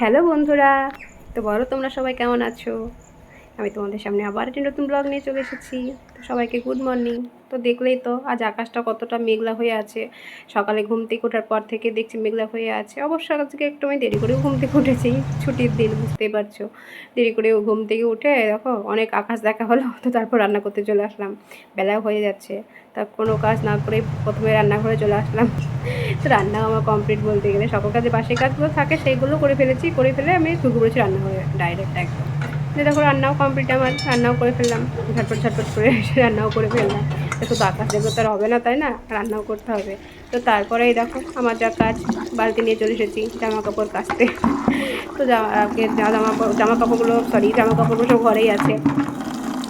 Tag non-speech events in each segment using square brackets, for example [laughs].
Hello বন্ধুরা, তো বলো তোমরা সবাই কেমন আছো? আমি তোমাদের সামনে আবার একটি নতুন ব্লগ নিয়ে চলে এসেছি। তো সবাইকে গুড মর্নিং তো দেখলেই তো, আজ আকাশটা কতটা মেঘলা হয়ে আছে। সকালে ঘুম থেকে ওঠার পর থেকে দেখছি মেঘলা হয়ে আছে। অবশ্য আজকে একটু আমি দেরি করেও ঘুম থেকে উঠেছি, ছুটির দিন, বুঝতেই পারছ। দেরি করেও ঘুম থেকে উঠে দেখো, অনেক আকাশ দেখা হলো, তো তারপর রান্না করতে চলে আসলাম। বেলাও হয়ে যাচ্ছে, তা কোনো কাজ না করে প্রথমে রান্নাঘরে চলে আসলাম। তো রান্না আমার কমপ্লিট বলতে গেলে সকল কাজে বাসি কাজগুলো থাকে, সেইগুলো করে ফেলেছি, করে ফেলে আমি ঢুকে পড়েছি রান্নাঘরে ডাইরেক্ট একদম। দেখো রান্নাও কমপ্লিট আমার রান্নাও করে ফেললাম। ঝটপট ঝটপট করে রান্নাও করে ফেললাম। তো আকাশ দেখলে তো আর হবে না, তাই না? রান্নাও করতে হবে। তো তারপরেই দেখো আমার যা কাজ, বালতি নিয়ে চলে এসেছি জামা কাপড় কাচতে। তো জামা জামা কাপড়গুলো সরি জামা কাপড়গুলো সব ঘরেই আছে।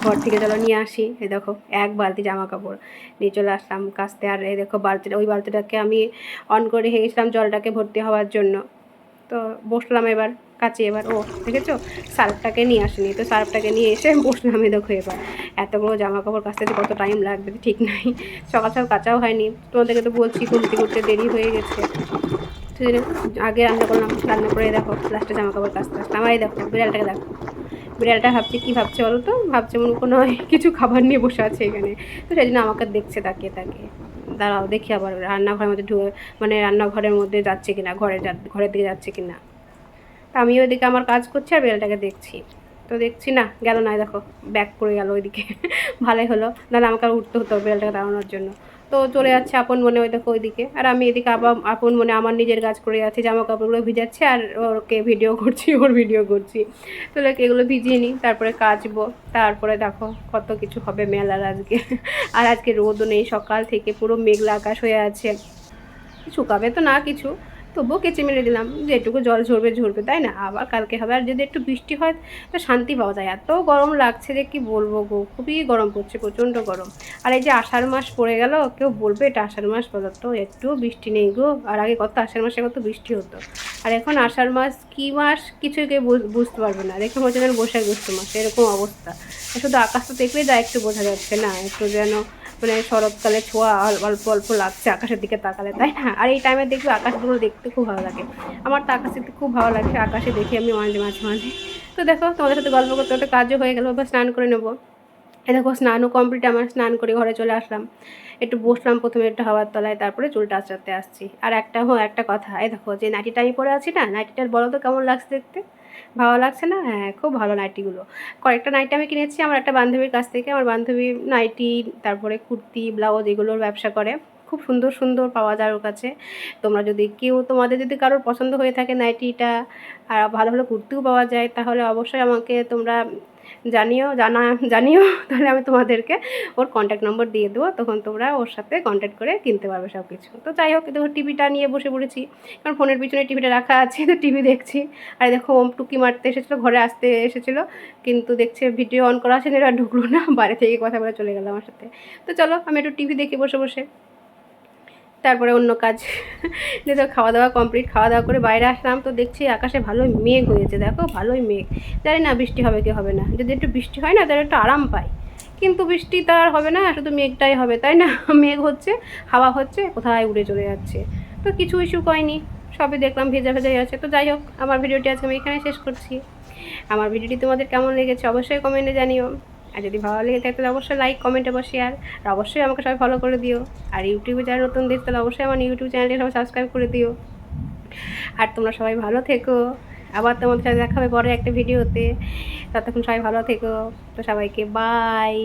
ঘর থেকে চলো নিয়ে আসি। এই দেখো, এক বালতি জামা কাপড় নিয়ে চলে আসলাম কাচতে। আর এই দেখো বালতিটা, ওই বালতিটাকে আমি অন করে রেখে গেছিলাম জলটাকে ভর্তি হওয়ার জন্য। তো বসলাম এবার কাছে এবার। ও, দেখেছ? সার্ফটাকে নিয়ে আসিনি। তো সার্ফটাকে নিয়ে এসে বসলাম দেখো এবার। এতগুলো জামা কাপড় কাচতে কত টাইম লাগবে ঠিক নাই। সকাল সকাল কাচাও হয়নি। তোমাদেরকে তো বলছি, ঘুরতে ঘুরতে দেরি হয়ে গেছে। আগে রান্না করলাম, রান্না করে দেখো লাস্টে জামা কাপড় কাচতে আসলাম আমার এই দেখো, বিড়ালটাকে দেখো। বিড়ালটা ভাবছে, কী ভাবছে বলো তো? ভাবছে মনে কোনো কিছু খাবার নিয়ে বসে আছে এখানে। তো সেই জন্য আমাকে দেখছে, তাকিয়ে তাকিয়ে। দাঁড়াও, দেখি আবার রান্নাঘরের মধ্যে ঢুকে মানে রান্নাঘরের মধ্যে যাচ্ছে কিনা, ঘরে ঘরের দিকে যাচ্ছে কিনা। তা আমি ওইদিকে আমার কাজ করছি আর বেলটাকে দেখছি। তো দেখছি না, গেল না দেখো ব্যাক করে গেল ওইদিকে। [laughs] ভালোই হলো, নাহলে আমাকে আর উঠতে হতো বেলটাকে দাঁড়ানোর জন্য। তো চলে যাচ্ছে আপন মনে ওই দেখো ওইদিকে। আর আমি এদিকে আবার আপন মনে আমার নিজের কাজ করে যাচ্ছে জামা কাপড়গুলো ভিজাচ্ছে আর ওকে ভিডিও করছি, ওর ভিডিও করছি। তো দেখ, এগুলো ভিজিয়ে নিই, তারপরে কাচবো, তারপরে দেখো কত কিছু হবে মেলার আজকে। আর আজকে রোদও নেই, সকাল থেকে পুরো মেঘলা আকাশ হয়ে আছে। শুকাবে তো না কিছু। তবুও কেচে মেরে দিলাম। যে যেটুকু জল ঝরবে ঝরবে, তাই না? আবার কালকে হবে। আর যদি একটু বৃষ্টি হয়, তো শান্তি পাওয়া যায়। এত গরম লাগছে যে কি বলব গো? খুবই গরম পড়ছে, প্রচণ্ড গরম। আর এই যে আষাঢ় মাস পড়ে গেল, কেউ বলবে এটা আষাঢ় মাস বলো তো একটুও বৃষ্টি নেই গো। আর আগে কত আষাঢ় মাসে কত বৃষ্টি হতো। আর এখন আষাঢ় মাস কী মাস? কিছুই কেউ বুঝ- বুঝতে পারবে না। দেখে হচ্ছে যেন বৈশাখ জ্যৈষ্ঠ মাস। এরকম অবস্থা। শুধু আকাশটা দেখলেই যা একটু বোঝা যাচ্ছে না। একটু যেন মানে শরৎকালে ছোঁয়া অল্প অল্প লাগছে আকাশের দিকে তাকালে, তাই না? আর এই টাইমে দেখবি আকাশগুলো দেখতে খুব ভালো লাগে। আমার তো আকাশ দেখতে খুব ভালো লাগছে, আকাশে দেখি আমি মাঝে মাঝে মাঝে। তো দেখো, তোমাদের সাথে গল্প করতে করতে কাজও হয়ে গেলো বা স্নান করে নেব। এ দেখো স্নানও কমপ্লিট আমার স্নান করে ঘরে চলে আসলাম। একটু বসলাম প্রথমে একটু হাওয়ার তলায়, তারপরে চুলটা আঁচড়াতে আসছি। আর একটা হো একটা কথা, এই দেখো যে নাইটিটা আমি পরে আছি না, নাইটিটার বলো তো কেমন লাগছে দেখতে? ভালো লাগছে না? হ্যাঁ খুব ভালো নাইটিগুলো। কয়েকটা নাইটি আমি কিনেছি, আমার একটা বান্ধবীর কাছ থেকে। আমার বান্ধবী নাইটি, তারপরে কুর্তি, ব্লাউজ এগুলোর ব্যবসা করে। খুব সুন্দর সুন্দর পাওয়া যায় ওর কাছে। তোমরা যদি কেউ, তোমাদের যদি কারোর পছন্দ হয়ে থাকে নাইটিটা, আর ভালো ভালো কুর্তিও পাওয়া যায়, তাহলে অবশ্যই আমাকে তোমরা জানিও, জানা, জানিও, তাহলে আমি তোমাদেরকে ওর কন্ট্যাক্ট নম্বর দিয়ে দেবো, তখন তোমরা ওর সাথে কন্ট্যাক্ট করে কিনতে পারবে সব কিছু তো যাই হোক দেখো টিভিটা নিয়ে বসে পড়েছি, কারণ ফোনের পিছনে টিভিটা রাখা আছে, তো টিভি দেখছি। আর দেখো ওম টুকি মারতে এসেছিল, ঘরে আসতে এসেছিল, কিন্তু দেখছে ভিডিও অন করা আছে ঢুকলো না, বাইরে থেকে কথা বলে চলে গেল আমার সাথে। তো চলো, আমি একটু টিভি দেখি বসে বসে। তারপরে অন্য কাজ। যে তো খাওয়া দাওয়া কমপ্লিট খাওয়া দাওয়া করে বাইরে আসলাম তো দেখছি আকাশে ভালোই মেঘ হয়েছে, দেখো ভালোই মেঘ। জানি না বৃষ্টি হবে কি হবে না, যদি একটু বৃষ্টি হয় না তাহলে একটু আরাম পাই। কিন্তু বৃষ্টি তো আর হবে না, শুধু মেঘটাই হবে, তাই না? মেঘ হচ্ছে, হাওয়া হচ্ছে, কোথায় উড়ে চলে যাচ্ছে। তো কিছু ইস্যু হয়নি সবই দেখলাম ভেজা ভেজাই আছে। তো যাই হোক, আমার ভিডিওটি আজকে আমি এখানে শেষ করছি। আমার ভিডিওটি তোমাদের কেমন লেগেছে অবশ্যই কমেন্টে জানিও। আর যদি ভালো লেগে থাকে তাহলে অবশ্যই লাইক কমেন্ট এবং শেয়ার আর অবশ্যই আমাকে সবাই ফলো করে দিও। আর ইউটিউবে যারা নতুন দেখতে তাহলে অবশ্যই আমার ইউটিউব চ্যানেলটি সবাই সাবস্ক্রাইব করে দিও। আর তোমরা সবাই ভালো থেকো। আবার তোমাদের সাথে দেখা হবে পরে একটা ভিডিওতে ততক্ষণ সবাই ভালো থেকো। তো সবাইকে বাই